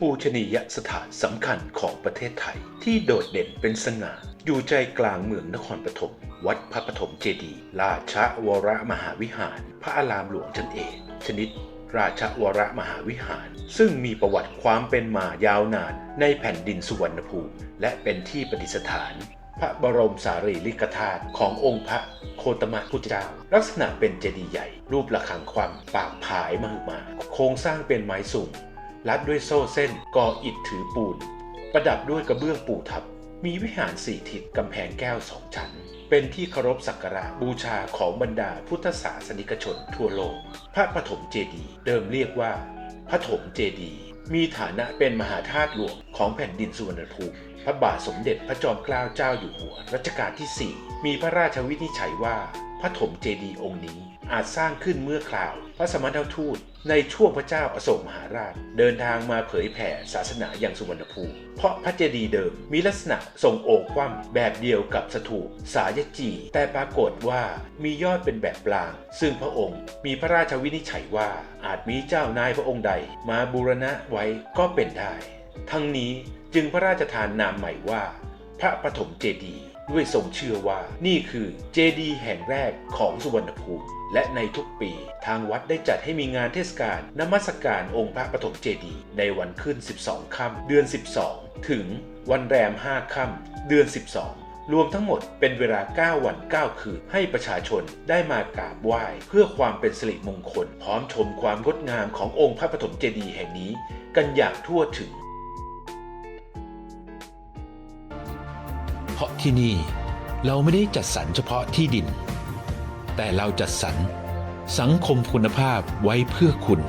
ปูชนียสถานสำคัญของประเทศไทย ที่โดดเด่นเป็นสง่าอยู่ใจกลางเมืองนครปฐมวัดพระปฐมเจดีย์ราชวรมหาวิหาร พระอารามหลวงจันเอกชนิด ราชวรมหาวิหาร ซึ่งมีประวัติความเป็นมายาวนานในแผ่นดินสุวรรณภูมิ และเป็นที่ประดิษฐานพระบรมสารีริกธาตุขององค์พระโคตมะพุทธเจ้า ลักษณะเป็นเจดีย์ใหญ่ รูประฆังความปากผายมหึมา โครงสร้างเป็นไม้สูง รัดด้วยโซ่เส้นก่ออิฐถือปูน ประดับด้วยกระเบื้องปูทับ มีวิหารสี่ทิศกำแพงแก้วสองชั้น เป็นที่เคารพสักการะบูชาของบรรดาพุทธศาสนิกชนทั่วโลก พระปฐมเจดีย์เดิมเรียกว่า พระถมเจดีย์มีฐานะเป็นมหาธาตุหลวงของแผ่นดินสุวรรณภูมิพระบาทสมเด็จพระจอมเกล้าเจ้าอยู่หัวรัชกาลที่ 4 มีพระราชวินิจฉัยว่า พระถมเจดีย์องค์นี้อาจสร้างขึ้นเมื่อคราว พระสมณทูตในช่วงพระเจ้าอโศกมหาราช เดินทางมาเผยแผ่ศาสนาอย่างสุวรรณภูมิ เพราะพระเจดีย์เดิมมีลักษณะทรงโอกคว่ำแบบเดียวกับสถูปสายจี แต่ปรากฏว่ามียอดเป็นแบบปลาง ซึ่งพระองค์มีพระราชวินิจฉัยว่าอาจมีเจ้านายพระองค์ใด มาบูรณะไว้ก็เป็นได้ ทั้งนี้จึงพระราชทานนามใหม่ว่า พระปฐมเจดีย์ ด้วยทรงเชื่อว่านี่คือเจดีย์แห่งแรกของสุวรรณภูมิ และในทุกปี ทางวัดได้จัดให้มีงานเทศกาลนมัสการองค์พระปฐมเจดีย์ในวันขึ้น 12 ค่ำเดือน 12 ถึงวันแรม 5 ค่ำเดือน 12รวมทั้งหมดเป็นเวลา 9 วัน 9 คืน ให้ประชาชนได้มากราบไหว้ เพื่อความเป็นสิริมงคล พร้อมชมความงดงามขององค์พระปฐมเจดีย์แห่งนี้ กันอย่างทั่วถึง พราะที่นี่ เราไม่ได้จัดสรรเฉพาะที่ดิน แต่เราจัดสรรสังคมคุณภาพไว้เพื่อคุณ